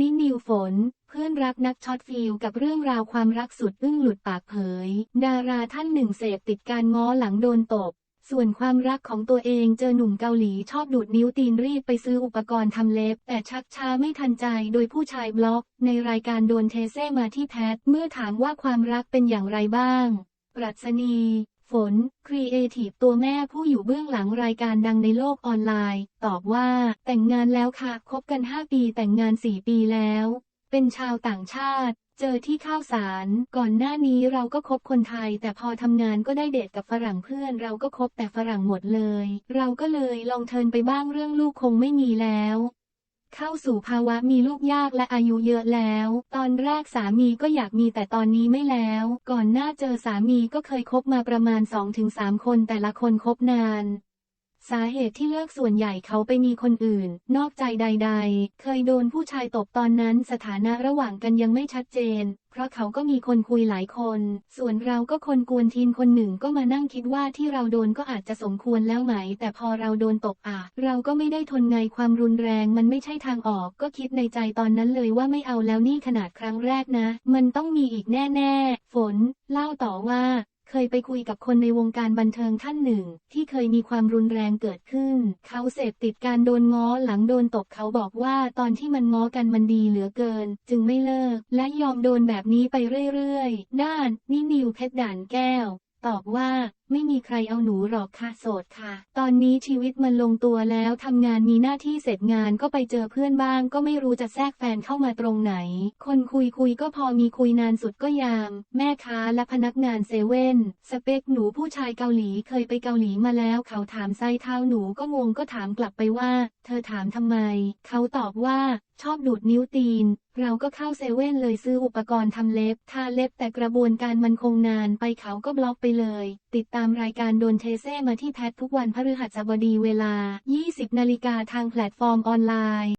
นินิวฝน เพื่อนรักนักช็อตฟิลกับเรื่องราวความรักสุดอึ้งหลุดปากเผย ดาราท่านหนึ่งเสพติดการง้อหลังโดนตบ ส่วนความรักของตัวเองเจอหนุ่มเกาหลีชอบดูดนิ้วตีนรีบไปซื้ออุปกรณ์ทำเล็บ แต่ชักช้าไม่ทันใจโดยผู้ชายบล็อก ในรายการโดนเทเซ่มาที่แพท เมื่อถามว่าความรักเป็นอย่างไรบ้าง ปรัชนี ฝน ครีเอทีฟตัวแม่ผู้อยู่เบื้องหลังรายการดังในโลกออนไลน์ ตอบว่า แต่งงานแล้วค่ะ คบกัน 5 ปีแต่งงาน 4 ปีแล้ว เป็นชาวต่างชาติ เจอที่ข้าวสาร ก่อนหน้านี้เราก็คบคนไทย แต่พอทำงานก็ได้เดทกับฝรั่งเพื่อน เราก็คบแต่ฝรั่งหมดเลย เราก็เลยลองเทินไปบ้างเรื่องลูกคงไม่มีแล้ว เข้าสู่ภาวะมีลูกยากและอายุเยอะแล้ว ตอนแรกสามีก็อยากมีแต่ตอนนี้ไม่แล้ว ก่อนหน้าเจอสามีก็เคยคบมาประมาณ 2-3 คนแต่ละคนคบนาน สาเหตุที่เลิกส่วนใหญ่เขาไปมีคนอื่น นอกใจใด ๆ เคยโดนผู้ชายตบตอนนั้นสถานะระหว่างกันยังไม่ชัดเจน เพราะเขาก็มีคนคุยหลายคน ส่วนเราก็คนกวนทีนคนหนึ่งก็มานั่งคิดว่าที่เราโดนก็อาจจะสมควรแล้วไหม แต่พอเราโดนตบอะ เราก็ไม่ได้ทนไงความรุนแรงมันไม่ใช่ทางออก ก็คิดในใจตอนนั้นเลยว่าไม่เอาแล้วนี่ขนาดครั้งแรกนะ มันต้องมีอีกแน่ ๆ ฝน เล่าต่อว่า เค ยไปคุยกับคนในวงการบันเทิงท่านหนึ่ง ที่เคยมีความรุนแรงเกิดขึ้น เขาเสพติดการโดนง้อหลังโดนตบเขาบอกว่าตอนที่มันง้อกันมันดีเหลือเกิน จึงไม่เลิก และยอมโดนแบบนี้ไปเรื่อยๆ ด้าน นิ่นิวเพชรด่านแก้ว ตอบว่าไม่มีใครเอาหนูหรอกค่ะโสดค่ะ ตอนนี้ชีวิตมันลงตัวแล้วทำงานมีหน้าที่เสร็จงานก็ไปเจอเพื่อนบ้าง ก็ไม่รู้จะแทรกแฟนเข้ามาตรงไหน คนคุยคุยก็พอมีคุยนานสุดก็ยาม แม่ค้าและพนักงานเซเว่น สเปคหนูผู้ชายเกาหลีเคยไปเกาหลีมาแล้วเขาถามไซเท้าหนูก็งงก็ถามกลับไปว่า เธอถามทำไม เขาตอบว่าชอบดูดนิ้วตีน เราก็เข้าเซเว่นเลยซื้ออุปกรณ์ทำเล็บ ทาเล็บแต่กระบวนการมันคงนานไปเขาก็บล็อกไปเลย ติดตามรายการโดนเทเซ่มาที่แพททุกวันพฤหัสบดีเวลา 20 นาฬิกาทางแพลตฟอร์มออนไลน์